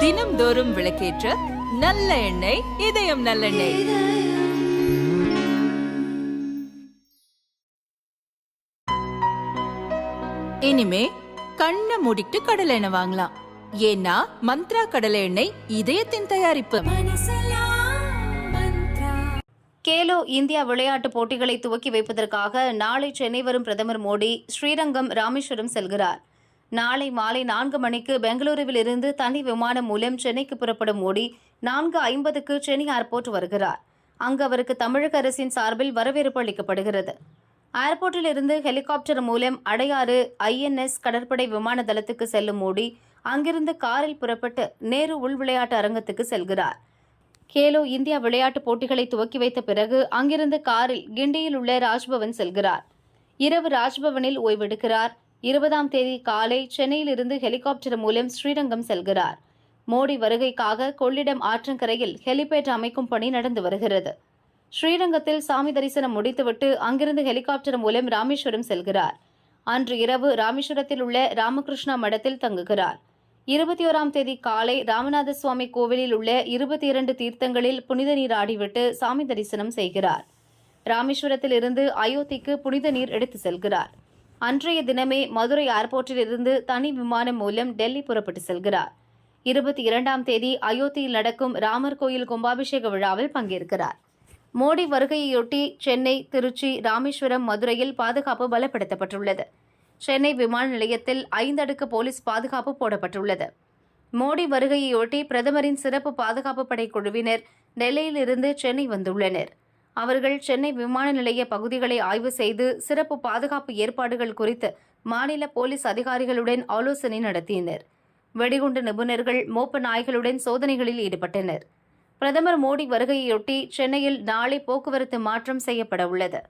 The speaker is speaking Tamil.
தினம்தோறும் விளக்கேற்ற நல்ல எண்ணெய் இதயம் நல்லெண்ணெய். இனிமே கண்ணை மூடிட்டு கடலை எண்ணெய் வாங்கலாம். ஏன்னா மந்த்ரா கடலை எண்ணெய் இதயத்தின் தயாரிப்பு. கேலோ இந்தியா விளையாட்டுப் போட்டிகளை துவக்கி வைப்பதற்காக நாளை சென்னை வரும் பிரதமர் மோடி ஸ்ரீரங்கம் ராமேஸ்வரம் செல்கிறார். நாளை மாலை நான்கு மணிக்கு பெங்களூருவில் இருந்து தனி விமானம் மூலம் சென்னைக்கு புறப்படும் மோடி நான்கு ஐம்பதுக்கு சென்னை ஏர்போர்ட் வருகிறார். அங்கு அவருக்கு தமிழக அரசின் சார்பில் வரவேற்பு அளிக்கப்படுகிறது. ஏர்போர்ட்டில் இருந்து ஹெலிகாப்டர் மூலம் அடையாறு ஐஎன்எஸ் கடற்படை விமான தளத்துக்கு செல்லும் மோடி அங்கிருந்து காரில் புறப்பட்டு நேரு உள் விளையாட்டு அரங்கத்துக்கு செல்கிறார். கேலோ இந்தியா விளையாட்டுப் போட்டிகளை துவக்கி வைத்த பிறகு அங்கிருந்து காரில் கிண்டியில் உள்ள ராஜ்பவன் செல்கிறார். இரவு ராஜ்பவனில் ஓய்வெடுக்கிறார். இருபதாம் தேதி காலை சென்னையிலிருந்து ஹெலிகாப்டர் மூலம் ஸ்ரீரங்கம் செல்கிறார். மோடி வருகைக்காக கொள்ளிடம் ஆற்றங்கரையில் ஹெலிபேட் அமைக்கும் பணி நடந்து வருகிறது. ஸ்ரீரங்கத்தில் சாமி தரிசனம் முடித்துவிட்டு அங்கிருந்து ஹெலிகாப்டர் மூலம் ராமேஸ்வரம் செல்கிறார். அன்று இரவு ராமேஸ்வரத்தில் உள்ள ராமகிருஷ்ணா மடத்தில் தங்குகிறார். இருபத்தி ஓராம் தேதி காலை ராமநாத சுவாமி கோவிலில் உள்ள இருபத்தி இரண்டு தீர்த்தங்களில் புனித நீர் ஆடிவிட்டு சாமி தரிசனம் செய்கிறார். ராமேஸ்வரத்தில் இருந்து அயோத்திக்கு புனித நீர் எடுத்து செல்கிறார். அன்றைய தினமே மதுரை ஏர்போர்ட்டில் இருந்து தனி விமானம் மூலம் டெல்லி புறப்பட்டு செல்கிறார். இருபத்தி இரண்டாம் தேதி அயோத்தியில் நடக்கும் ராமர் கோயில் கும்பாபிஷேக விழாவில் பங்கேற்கிறார். மோடி வருகையொட்டி சென்னை திருச்சி ராமேஸ்வரம் மதுரையில் பாதுகாப்பு பலப்படுத்தப்பட்டுள்ளது. சென்னை விமான நிலையத்தில் ஐந்தடுக்கு போலீஸ் பாதுகாப்பு போடப்பட்டுள்ளது. மோடி வருகையொட்டி பிரதமரின் சிறப்பு பாதுகாப்பு படை குழுவினர் டெல்லியிலிருந்து சென்னை வந்துள்ளனர். அவர்கள் சென்னை விமான நிலைய பகுதிகளை ஆய்வு செய்து சிறப்பு பாதுகாப்பு ஏற்பாடுகள் குறித்து மாநில போலீஸ் அதிகாரிகளுடன் ஆலோசனை நடத்தினர். வெடிகுண்டு நிபுணர்கள் மோப்ப நாய்களுடன் சோதனைகளில் ஈடுபட்டனர். பிரதமர் மோடி வருகையொட்டி சென்னையில் நாளை போக்குவரத்து மாற்றம் செய்யப்பட உள்ளது